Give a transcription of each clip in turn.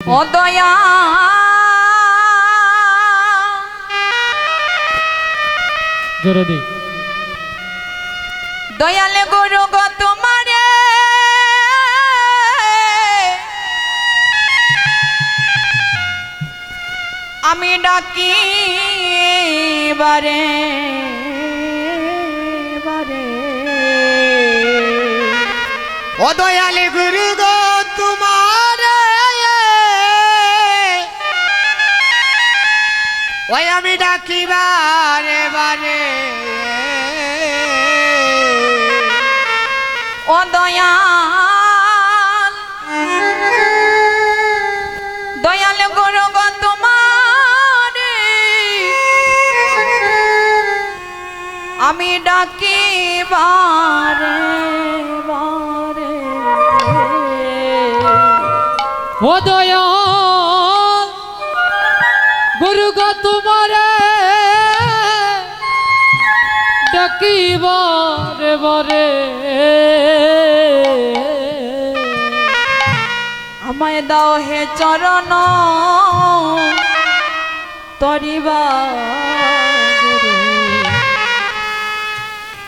ও দয়া। জোরে দি। দয়ালে গুরু গো তোমারে। আমি ডাকি বারে বারে। ও দয়ালে গুরু গো তোমার ওই আমি ডাকি বারে বারে ও দয়াল দয়াল গুরু গো তোমারে আমি ডাকি বারে বারে ও দয়া বরে আমায় দাও হে চরণ তরিবা।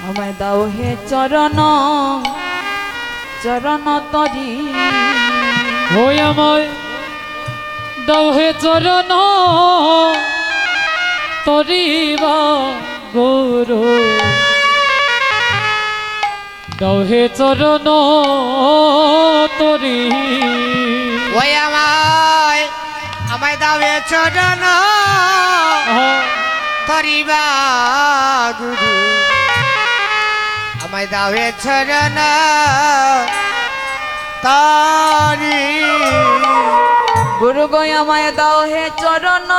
আমায় দাও হে চরণ চরণ তরি। ওই আমায় দাও হে চরণ তরিব গুরু দাও হে চরণ তরি। ওই আমায় আমায় দাবে চরণ। তরিবা গুরু। আমায় দাবে চরণ। তারি। গুরু গো আমায় দাও হে চরণ।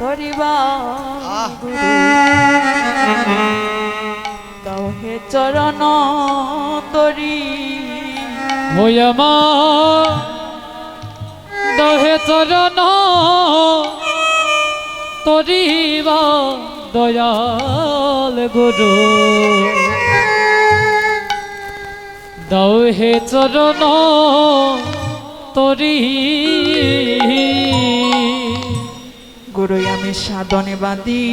তরিবা গুরু। চরণ তরি। আমার দহে চরণ তরিব দয়াল গুরু। দাও হে চরণ তরি। গুরু আমি সাধনে বাদি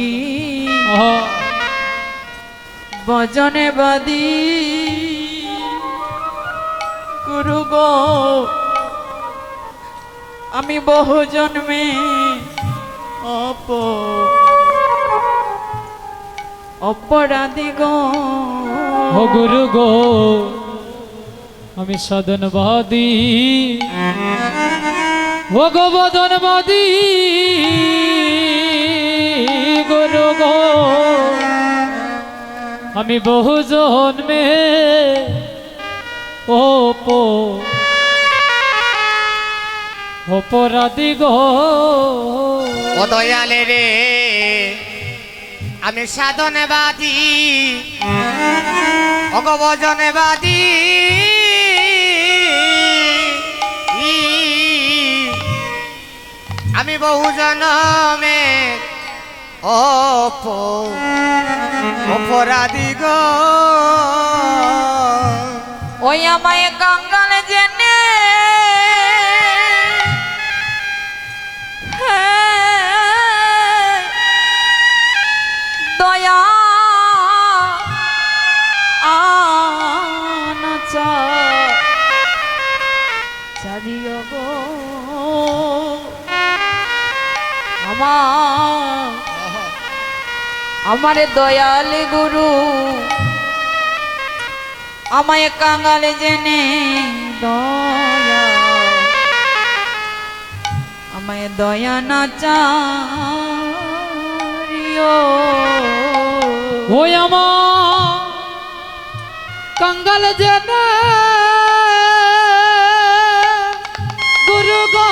ভজনে বাদি। গুরু গো, আমি বহু জন্মে অপ অপরাধী গো। ও গুরু গো, আমি সদনবাদী। ও আমি বহু জন্মে ও পো অপরাধী গো। ও দয়ালে রে, আমি সাধনে বাদি অগবজনে বাদি আমি বহু জনমে অপ অপরাধী গো। ওই আমায় কাঙ্গাল জেনে। দয়া আনচা চারিয় গো। আমারে দয়াল গুরু, আমায় কাঙালে জেনে দয়া। আমায় দয়া না চারিও। ওই আমার কঙ্গাল যেন গুরু গো,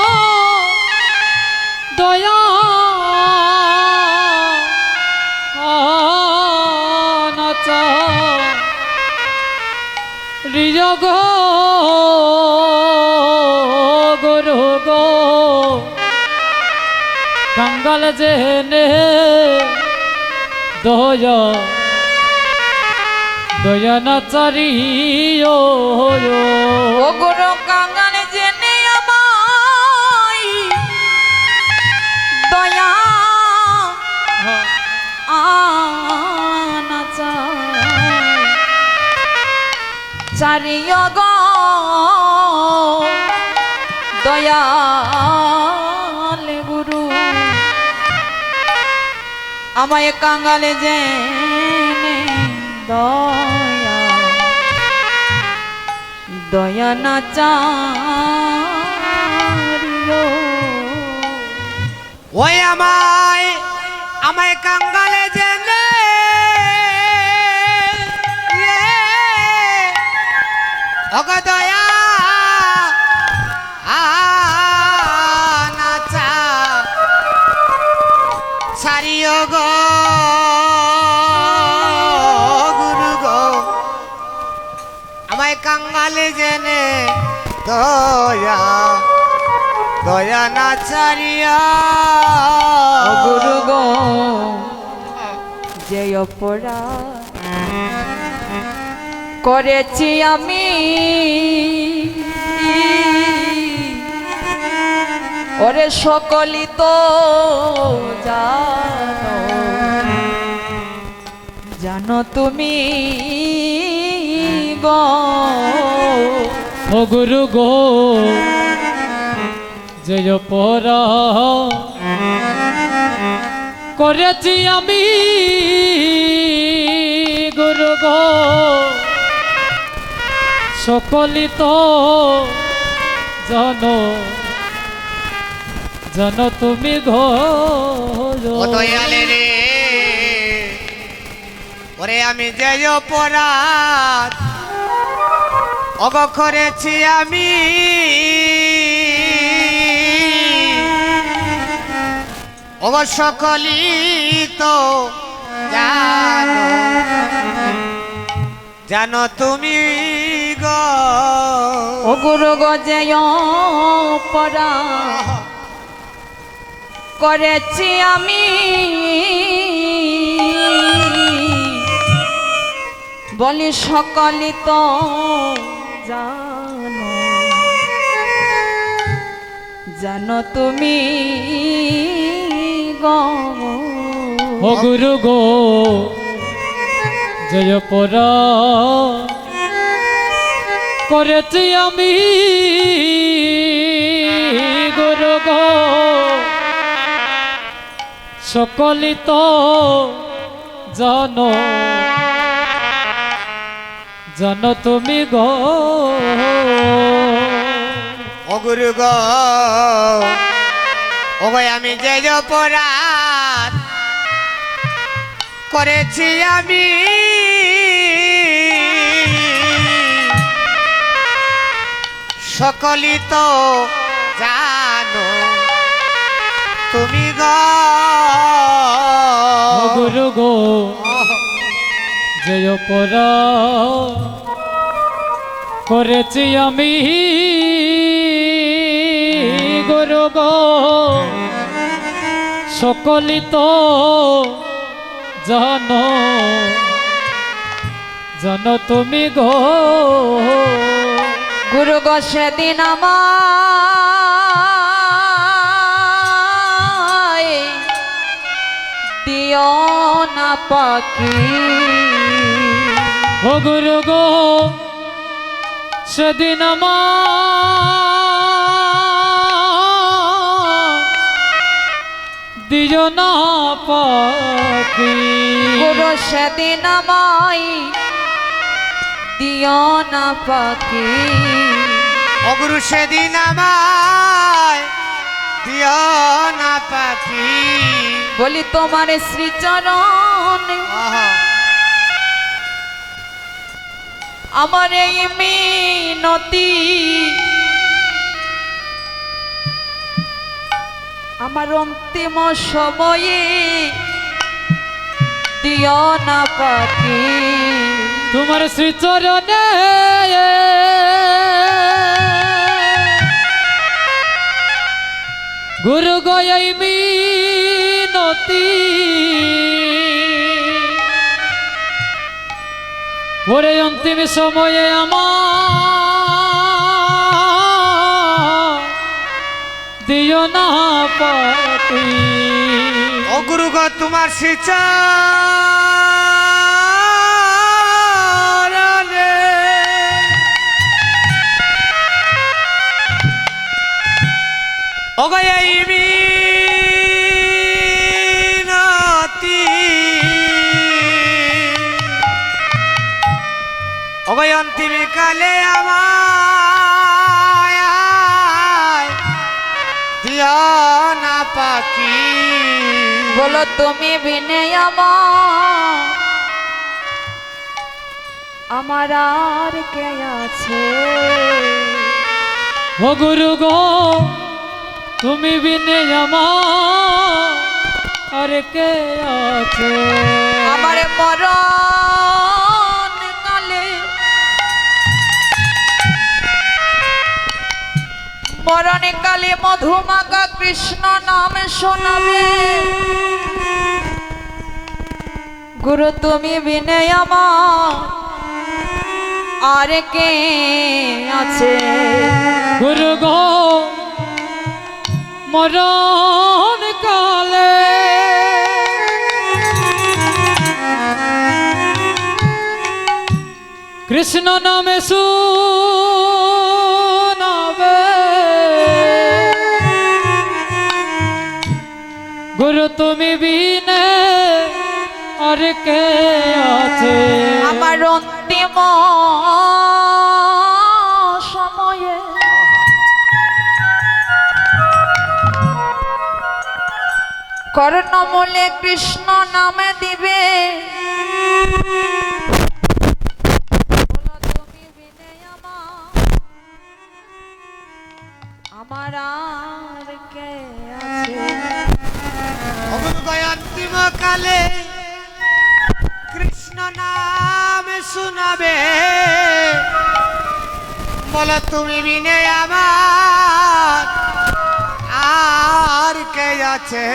দয়া কাল জেনে দোয় দয়ন চারিও গুরু কাঙ্গাল জেনে আমায় দয়া চারিও গ দয়া আমায় কাঙ্গালে যে দয়া। দয়া না ওই আমায় আমায় কাঙ্গালে জেনে অগদয়া না চারিয়া ও গুরু গো যে অপরা করেছি আমি ওরে সকলি তো জানো। জানো তুমি গো ও গুরু গো জয় পরা। করেছি আমি গুরু গো। সকলি তো জানো জানো তুমি ও দয়ালে রে। ওরে আমি যে অপরাধ। অগ করেছি আমি অগ সকলি তো জানো। জানো তুমি গো। গুরু গজেয় পরা। করেছি আমি বলি সকলি তো জানো। জানো তুমি ও গুরু গো জয় পরা করেছি আমি গুরু গো। সকলি তো জানো জানো তুমি গো। অগুরু গ। ওগো, আমি যে অপরাধ করেছি আমি সকলি তো জানো তুমি গুরু গো জয় পরা করেছি আমি গুরু গো। সকলি তো জানো জানো তুমি গো। গুরু গো সেদিন আমায় দিও না পাখি। ও গুরু গো সেদিন আমার দিও না পাখি। গুরু সেদিন আমায় দিও না পাখি। অগুরু সেদিন আমায় দিও না পাখি। বলি তোমার শ্রীচরণ। আমার এই মিনতি আমার অন্তিম সময়ে। দিও না পাখি। তোমার শ্রীচরণে। গুরু গয়াই মিনতি। ওরে অন্তিম সময়ে আমার দিও না পাতি। অগুরুগ তোমার সিচারে বলো তুমি বিনে আমার আমার আর কে আছে? ও গুরু গো তুমি বিনে আমার আর কে আছে? আমার মরণ মরণে কালে মধুমাকা কৃষ্ণ নাম শোনাবে। গুরু তুমি বিনে আমার আর কে আছে? গুরু গো, মরণ কালে। কৃষ্ণ নামে শুনাবে তুমি বিনে আর কে আছে? আমার অন্তিম সময়ে। কর্ণমূলে কৃষ্ণ নামে দিবে। বলো তুমি বিনে আমার। আর কে আছে?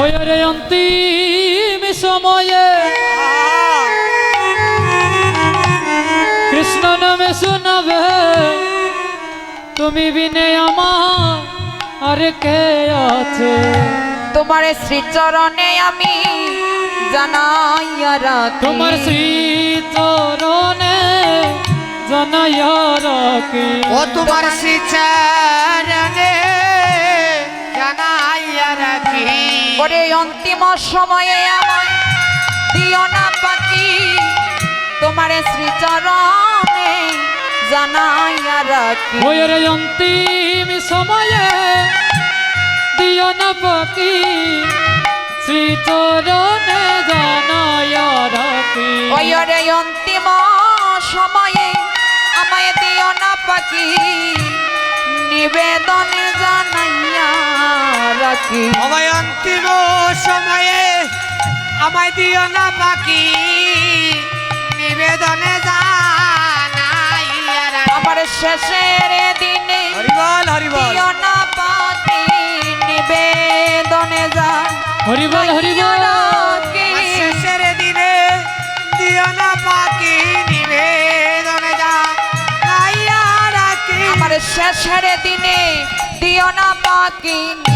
ওই রে অন্তিম সময়ে। কৃষ্ণ নামে শোনাবে। তুমি বিনে আমার। আর কে আছে? তোমার শ্রীচরণে আমি জানাইয়া রাখি। তোমার শ্রী চরণে জানাইয়া রাখি। ও তোমার শ্রীচরণে জানাইয়া রাখি। ওরে অন্তিম সময়ে আমায় দিও না পাখি। তোমার শ্রীচরণে জানাইয়া রাখি। ওই রে অন্তিম সময়ে দিও না পাকি শ্রী চরণে জানাইয়া রাখি। ওরে অন্তিম পাখি নিবেদনে জানাইয়া রাখি। অভয় অন্তিম সময়ে আমায় দিও না বাকি নিবেদনে জানাইয়া রাখি। আমার শেষের দিনে হরিবল হরিবল। দিও না পাখি নিবেদনে যা হরিবল হরিবল। শেষের দিনে দিও না পাখি